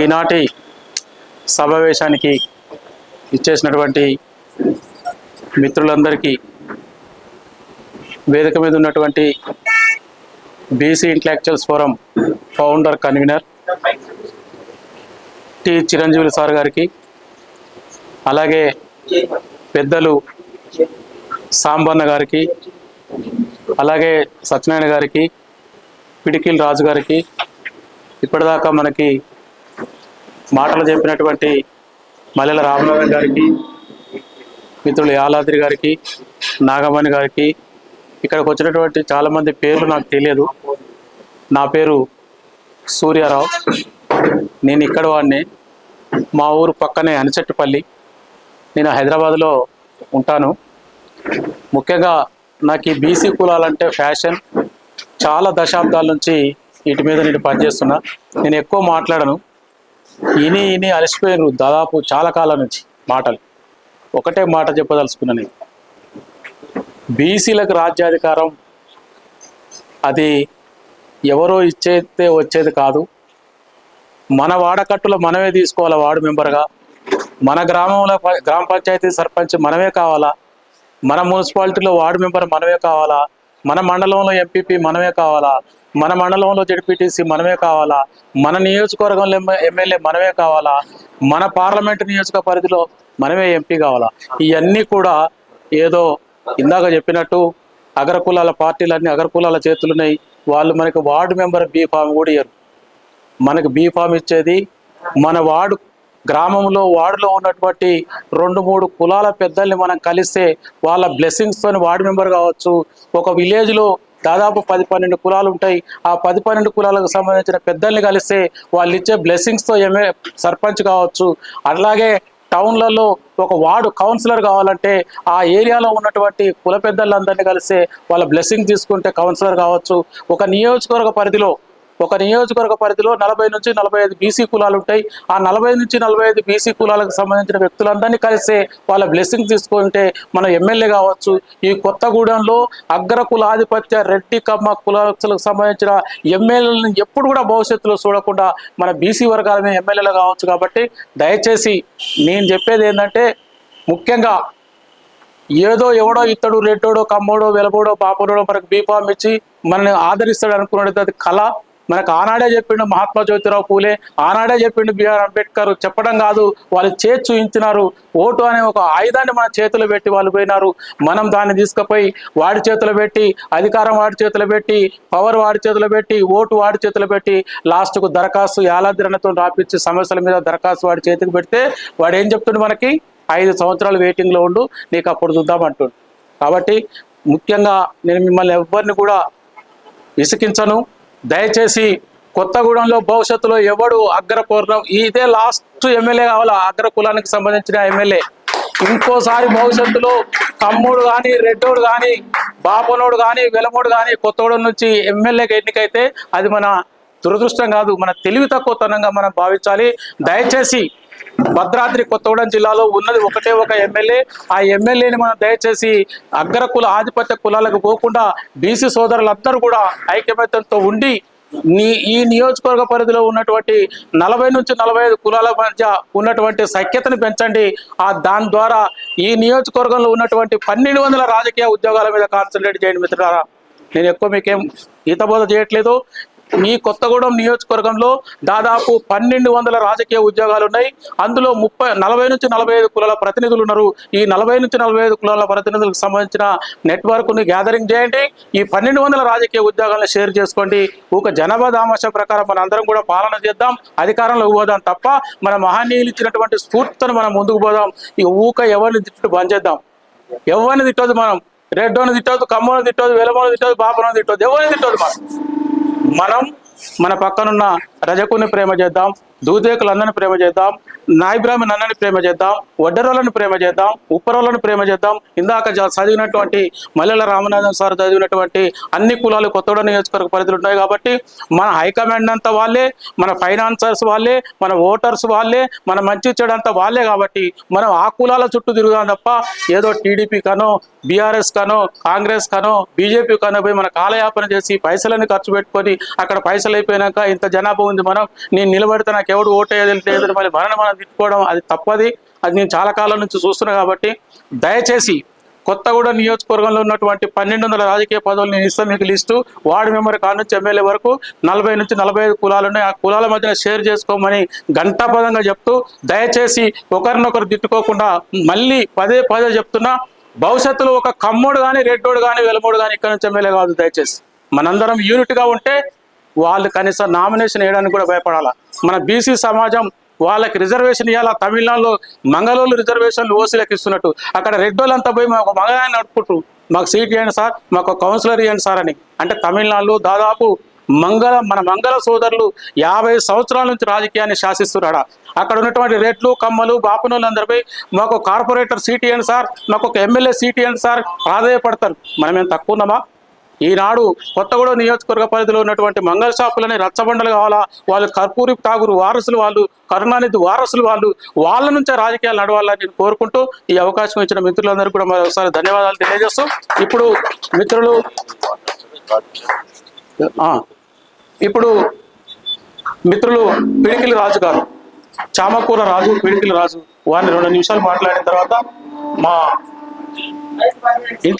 ఈనాటి సమావేశానికి ఇచ్చేసినటువంటి మిత్రులందరికీ వేదిక మీద ఉన్నటువంటి BC intellectuals forum founder convener T Chiranjeevulu sir గారికి అలాగే పెద్దలు సాంబన్న గారికి అలాగే సత్యనారాయణ గారికి పిడికిల్ రాజు గారికి ఇప్పటిదాకా మనకి మాటలు చెప్పినటువంటి మల్లెల రామనాథన్ గారికి మిత్రులు యాలాద్రి గారికి నాగమణి గారికి ఇక్కడికి వచ్చినటువంటి చాలామంది పేర్లు నాకు తెలియదు. నా పేరు సూర్యారావు. నేను ఇక్కడ వాడిని. మా ఊరు పక్కనే అనిచెట్టుపల్లి. నేను హైదరాబాద్లో ఉంటాను. ముఖ్యంగా నాకు ఈ బీసీ కులాలంటే ఫ్యాషన్ చాలా దశాబ్దాల నుంచి వీటి మీద నేను పనిచేస్తున్నా. నేను ఎక్కువ మాట్లాడను. ఇని ఇని అలసిపోయాను దాదాపు చాలా కాలం నుంచి మాటలు. ఒకటే మాట చెప్పదలుచుకున్నా నేను. బీసీలకు రాజ్యాధికారం అది ఎవరో ఇచ్చేస్తే వచ్చేది కాదు. మన వాడకట్టులో మనమే తీసుకోవాలా వార్డు మెంబర్గా? మన గ్రామంలో గ్రామ పంచాయతీ సర్పంచ్ మనమే కావాలా? మన మున్సిపాలిటీలో వార్డు మెంబర్ మనమే కావాలా? మన మండలంలో ఎంపీపీ మనమే కావాలా? మన మండలంలో జడ్పీటీసీ మనమే కావాలా? మన నియోజకవర్గంలో ఎమ్మెల్యే మనమే కావాలా? మన పార్లమెంటు నియోజక పరిధిలో మనమే ఎంపీ కావాలా? ఇవన్నీ కూడా ఏదో ఇందాక చెప్పినట్టు అగ్రకులాల పార్టీలన్నీ అగ్రకులాల చేతులున్నాయి వాళ్ళు మనకి వార్డు మెంబర్ బీ ఫామ్ కూడా ఇయ్యరు. మనకు బీ ఫామ్ ఇచ్చేది మన వార్డు గ్రామంలో వార్డులో ఉన్నటువంటి రెండు మూడు కులాల పెద్దల్ని మనం కలిస్తే వాళ్ళ బ్లెస్సింగ్స్తో వార్డు మెంబర్ కావచ్చు. ఒక విలేజ్లో దాదాపు పది పన్నెండు కులాలు ఉంటాయి. ఆ పది పన్నెండు కులాలకు సంబంధించిన పెద్దల్ని కలిస్తే వాళ్ళు ఇచ్చే బ్లెస్సింగ్స్తో ఎమ్మె సర్పంచ్ కావచ్చు. అలాగే టౌన్లలో ఒక వార్డు కౌన్సిలర్ కావాలంటే ఆ ఏరియాలో ఉన్నటువంటి కుల పెద్దలందరినీ కలిస్తే వాళ్ళ బ్లెస్సింగ్ తీసుకుంటే కౌన్సిలర్ కావచ్చు. ఒక నియోజకవర్గ పరిధిలో ఒక నియోజకవర్గ పరిధిలో నలభై నుంచి నలభై ఐదు బీసీ కులాలు ఉంటాయి. ఆ నలభై నుంచి నలభై ఐదు బీసీ కులాలకు సంబంధించిన వ్యక్తులందరినీ కలిస్తే వాళ్ళ బ్లెస్సింగ్ తీసుకుంటే మన ఎమ్మెల్యే కావచ్చు ఈ కొత్తగూడెంలో అగ్ర కులాధిపత్య రెడ్డి కమ్మ కులాలకు సంబంధించిన ఎమ్మెల్యేలను ఎప్పుడు కూడా భవిష్యత్తులో చూడకుండా మన బీసీ వర్గాలమే ఎమ్మెల్యేలు కావచ్చు కాబట్టి దయచేసి నేను చెప్పేది ఏంటంటే ముఖ్యంగా ఏదో ఎవడో ఇత్తడు రెడ్డోడో కమ్మోడో వెలబోడో పాపడోడో మనకు బీఫామ్ ఇచ్చి మనల్ని ఆదరిస్తాడు అనుకున్నది అది కళ. మనకు ఆనాడే చెప్పిండు మహాత్మా జ్యోతిరావు పూలే ఆనాడే చెప్పిండు బిఆర్ అంబేద్కర్ చెప్పడం కాదు వాళ్ళు చేతి చూయించినారు. ఓటు అనే ఒక ఆయుధాన్ని మన చేతిలో పెట్టి వాళ్ళు పోయినారు. మనం దాన్ని తీసుకుపోయి వాడి చేతిలో పెట్టి అధికారం వాడి చేతిలో పెట్టి పవర్ వాడి చేతిలో పెట్టి ఓటు వాడి చేతిలో పెట్టి లాస్ట్కు దరఖాస్తు యాలాద్రణతో రాపించి సమస్యల మీద దరఖాస్తు వాడి చేతికి పెడితే వాడు ఏం చెప్తుండు మనకి? ఐదు సంవత్సరాలు వెయిటింగ్లో ఉండు నీకు అప్పుడు చూద్దాం అంటుండు. కాబట్టి ముఖ్యంగా నేను మిమ్మల్ని ఎవరిని కూడా విసికించను దయచేసి కొత్తగూడెంలో భవిష్యత్తులో ఎవడు అగ్రకులం ఇదే లాస్ట్ ఎమ్మెల్యే కావాలి? అగ్ర కులానికి సంబంధించిన ఎమ్మెల్యే. ఇంకోసారి భవిష్యత్తులో తమ్ముడు కానీ రెడ్డోడు కానీ బాపనోడు కానీ వెలమోడు కానీ కొత్తగూడెం నుంచి ఎమ్మెల్యేకి ఎన్నికైతే అది మన దురదృష్టం కాదు మన తెలివి తక్కువతనంగా మనం భావించాలి. దయచేసి భద్రాద్రి కొత్తగూడెం జిల్లాలో ఉన్నది ఒకటే ఒక ఎమ్మెల్యే. ఆ ఎమ్మెల్యేని మనం దయచేసి అగ్ర కుల ఆధిపత్య కులాలకు పోకుండా బీసీ సోదరులందరూ కూడా ఐక్యమత్యంతో ఉండి నీ ఈ నియోజకవర్గ పరిధిలో ఉన్నటువంటి నలభై నుంచి నలభై ఐదు కులాల మధ్య ఉన్నటువంటి సఖ్యతను పెంచండి. ఆ దాని ద్వారా ఈ నియోజకవర్గంలో ఉన్నటువంటి పన్నెండు వందల రాజకీయ ఉద్యోగాల మీద కాన్సన్ట్రేట్ చేయండి మిత్రులారా. నేను ఎక్కువ మీకేం ఈతబోధ చేయట్లేదు. మీ కొత్తగూడెం నియోజకవర్గంలో దాదాపు పన్నెండు వందల రాజకీయ ఉద్యోగాలు ఉన్నాయి. అందులో ముప్పై నలభై నుంచి నలభై ఐదు కులాల ప్రతినిధులు ఉన్నారు. ఈ నలభై నుంచి నలభై ఐదు కులాల ప్రతినిధులకు సంబంధించిన నెట్వర్క్ని గ్యాదరింగ్ చేయండి. ఈ పన్నెండు వందల రాజకీయ ఉద్యోగాలను షేర్ చేసుకోండి. ఒక జనాభా దామాష ప్రకారం మన అందరం కూడా పాలన చేద్దాం. అధికారంలోకి పోదాం తప్ప మన మహనీయులు ఇచ్చినటువంటి స్ఫూర్తితో మనం ముందుకు పోదాం. ఈ ఊక ఎవరిని తిట్టు బంద్ చేద్దాం. ఎవరిని తిట్టదు మనం? రెడ్డోని తిట్టదు కమ్మోని తిట్టదు వెలమోని తిట్టదు బాపనోని తిట్టదు ఎవరిని తిట్టదు మనం? మనం మన పక్కనున్న రజకుని ప్రేమ చేద్దాం దూదేకులందరినీ ప్రేమ చేద్దాం నాయి బ్రాహ్మణ్ అన్నని ప్రేమ చేద్దాం వడ్డరోలను ప్రేమ చేద్దాం ఉప్పరోళ్ళని ప్రేమ చేద్దాం. ఇందాక చదివినటువంటి మల్లెల రామనాథన్ సార్ చదివినటువంటి అన్ని కులాలు కొత్తగూడ నియోజకవర్గ పరిధిలో ఉన్నాయి కాబట్టి మన హైకమాండ్ అంతా వాళ్ళే మన ఫైనాన్సర్స్ వాళ్ళే మన ఓటర్స్ వాళ్ళే మన మంచి చెడు వాళ్ళే కాబట్టి మనం ఆ కులాల చుట్టూ తిరుగుదాం తప్ప ఏదో టీడీపీ కనో బీఆర్ఎస్ కనో కాంగ్రెస్ కనో బీజేపీ కనో పోయి మన కాలయాపన చేసి పైసలని ఖర్చు పెట్టుకొని అక్కడ పైసలు అయిపోయినాక ఇంత జనాభా ఉంది మనం నేను నిలబడితే నాకు ఎవడు ఓటేది మళ్ళీ మనని మనం తిట్టుకోవడం అది తప్పది. అది నేను చాలా కాలం నుంచి చూస్తున్నా కాబట్టి దయచేసి కొత్తగూడ నియోజకవర్గంలో ఉన్నటువంటి పన్నెండు వందల రాజకీయ పదవులు నేను ఇస్తాను మీకు లిస్టు. వార్డు మెంబర్ కాడ నుంచి ఎమ్మెల్యే వరకు నలభై నుంచి నలభై ఐదు కులాలు ఉన్నాయి. ఆ కులాల మధ్యన షేర్ చేసుకోమని గంటాపదంగా చెప్తూ దయచేసి ఒకరినొకరు తిట్టుకోకుండా మళ్ళీ పదే పదే చెప్తున్నా భవిష్యత్తులో ఒక కమ్మోడు కానీ రెడ్డోడు కానీ వెలమోడు కానీ ఇక్కడ నుంచి ఎమ్మెల్యే కాదు దయచేసి. మనందరం యూనిట్గా ఉంటే వాళ్ళు కనీసం నామినేషన్ వేయడానికి కూడా భయపడాలా? మన బీసీ సమాజం వాళ్ళకి రిజర్వేషన్ ఇవ్వాలా తమిళనాడులో మంగళూరు రిజర్వేషన్లు ఓసీలకు ఇస్తున్నట్టు. అక్కడ రెడ్డోళ్ళంతా పోయి మాకు మగదాన్ని నడుపుకుంటారు మాకు సీట్ ఇవ్వండి సార్ మాకు కౌన్సిలర్ ఇవ్వండి సార్ అని. అంటే తమిళనాడులో దాదాపు మంగళ మన మంగళ సోదరులు యాభై సంవత్సరాల నుంచి రాజకీయాన్ని శాసిస్తున్నాడా అక్కడ ఉన్నటువంటి రెడ్లు కమ్మలు బాపనోళ్ళందరిపై మాకు కార్పొరేటర్ సీట్ ఇవ్వండి సార్ మాకు ఒక ఎమ్మెల్యే సీట్ ఇవ్వండి సార్ ప్రాధాయపడతారు మనం ఏం తక్కువ ఉన్నామా? ఈనాడు కొత్తగూడ నియోజకవర్గ పరిధిలో ఉన్నటువంటి మంగళ షాపులని రచ్చబండలు కావాలా? వాళ్ళు కర్పూరి ఠాగూర్ వారసులు వాళ్ళు కరుణానిధి వారసులు వాళ్ళు వాళ్ళ నుంచే రాజకీయాలు నడవాలని నేను కోరుకుంటూ ఈ అవకాశం ఇచ్చిన మిత్రులందరికీ కూడా మరొకసారి ధన్యవాదాలు తెలియజేస్తూ ఇప్పుడు మిత్రులు ఇప్పుడు మిత్రులు పిడికిలి రాజు గారు చామకూర రాజు పిడికిలి రాజు వారిని రెండు నిమిషాలు మాట్లాడిన తర్వాత మా ఇంటి